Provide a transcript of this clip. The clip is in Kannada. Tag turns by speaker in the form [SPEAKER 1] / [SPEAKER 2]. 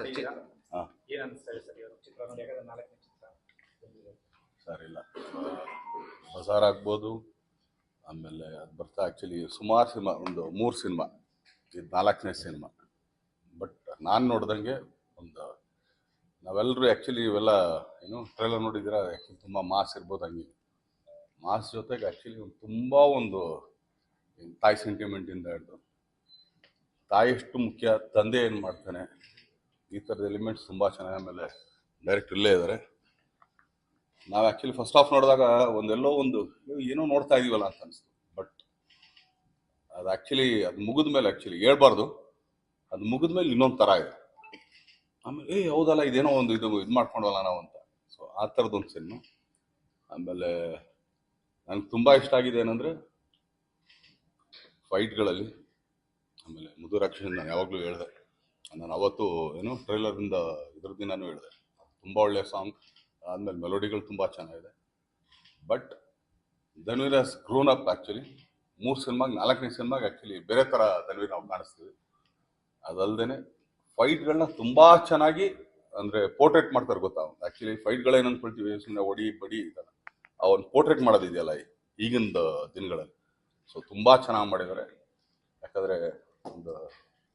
[SPEAKER 1] ಚಿತ್ರ
[SPEAKER 2] ಹಾ.
[SPEAKER 1] ಏನ್ ಸರ್ ಇವತ್ತು ಚಿತ್ರ ನೋಡಿ ಯಾಕಂದ್ರೆ ನಾಲ್ಕನೇ ಚಿತ್ರ ಬಂದಿದೆ.
[SPEAKER 2] ಸರ್ ಇಲ್ಲ. ಬಜಾರ್ ಆಗ್ಬೋದು ಆಮೇಲೆ ಅದು ಬರ್ತಾ ಆ್ಯಕ್ಚುಲಿ ಸುಮಾರು ಸಿನಿಮಾ ಒಂದು ಮೂರು ಸಿನಿಮಾ ಇದು ನಾಲ್ಕನೇ ಸಿನಿಮಾ. ಬಟ್ ನಾನು ನೋಡ್ದಂಗೆ ಒಂದು ನಾವೆಲ್ಲರೂ ಆ್ಯಕ್ಚುಲಿ ಇವೆಲ್ಲ ಏನು ಟ್ರೈಲರ್ ನೋಡಿದ್ದೀರಾ? ಆ್ಯಕ್ಚುಲಿ ತುಂಬ ಮಾಸ್ ಇರ್ಬೋದು ಹಂಗೆ. ಮಾಸ್ ಜೊತೆಗೆ ಆ್ಯಕ್ಚುಲಿ ಒಂದು ತುಂಬ ಒಂದು ಏನ್ ತಾಯಿ ಸೆಂಟಿಮೆಂಟಿಂದ ಹಿಡ್ದು. ತಾಯಿ ಎಷ್ಟು ಮುಖ್ಯ ತಂದೆ ಏನು ಮಾಡ್ತಾನೆ? ಈ ಥರದ ಎಲಿಮೆಂಟ್ಸ್ ತುಂಬ ಚೆನ್ನಾಗಿ ಆಮೇಲೆ ಡೈರೆಕ್ಟ್ ಇಲ್ಲೇ ಇದ್ದಾರೆ ನಾವು ಆ್ಯಕ್ಚುಲಿ ಫಸ್ಟ್ ಆಫ್ ನೋಡಿದಾಗ ಒಂದೆಲ್ಲೋ ಒಂದು, ಏನೋ ನೋಡ್ತಾ ಇದೀವಲ್ಲ ಅಂತ ಅನಿಸ್ತು. ಬಟ್ ಅದು ಆ್ಯಕ್ಚುಲಿ ಅದು ಮುಗಿದ ಮೇಲೆ ಆ್ಯಕ್ಚುಲಿ ಹೇಳ್ಬಾರ್ದು. ಅದು ಮುಗಿದ ಮೇಲೆ ಇನ್ನೊಂದು ಥರ ಇದೆ. ಆಮೇಲೆ ಏ ಹೌದಲ್ಲ, ಇದೇನೋ ಒಂದು ಇದು ಇದು ಮಾಡ್ಕೊಂಡಲ್ಲ ನಾವು ಅಂತ. ಸೊ ಆ ಥರದ್ದೊಂದು ಸಿನಿಮಾ ಆಮೇಲೆ ನನಗೆ ತುಂಬ ಇಷ್ಟ ಆಗಿದೆ ಏನಂದರೆ ಫೈಟ್ಗಳಲ್ಲಿ ಆಮೇಲೆ ಮುದುರಾಕ್ಷಿ ನಾನು ಯಾವಾಗಲೂ ಹೇಳಿದೆ ನಾನು ಅವತ್ತು ಏನು ಟ್ರೈಲರಿಂದ ಇದ್ರ ದಿನಾನೂ ಹೇಳಿದೆ. ತುಂಬ ಒಳ್ಳೆಯ ಸಾಂಗ್, ಆದಮೇಲೆ ಮೆಲೋಡಿಗಳು ತುಂಬ ಚೆನ್ನಾಗಿದೆ. ಬಟ್, ಧನ್ವೀರ್ ಹಸ್ ಗ್ರೋನ್ ಅಪ್ ಆ್ಯಕ್ಚುಲಿ ಮೂರು ಸಿನಿಮಾಗೆ, ನಾಲ್ಕನೇ ಸಿನಿಮಾಗೆ ಆ್ಯಕ್ಚುಲಿ ಬೇರೆ ಥರ ಧನ್ವೀರ್ ನಾವು ಕಾಣಿಸ್ತೀವಿ. ಅದಲ್ಲದೆ ಫೈಟ್ಗಳನ್ನ ತುಂಬ ಚೆನ್ನಾಗಿ ಅಂದರೆ ಪೋರ್ಟ್ರೇಟ್ ಮಾಡ್ತಾರೆ ಗೊತ್ತಾ ಆ್ಯಕ್ಚುಲಿ ಫೈಟ್ಗಳೇನು ಅಂದ್ಕೊಳ್ತೀವಿ ಸುಮ್ಮನೆ ಒಡಿ ಬಡಿ ಇದೆಲ್ಲ ಒಂದು ಪೋರ್ಟ್ರೇಟ್ ಮಾಡೋದಿದೆಯಲ್ಲ ಈಗಿನ ದಿನಗಳಲ್ಲಿ. ಸೊ, ತುಂಬ ಚೆನ್ನಾಗಿ ಮಾಡಿದ್ದಾರೆ. ಯಾಕಂದರೆ ಒಂದು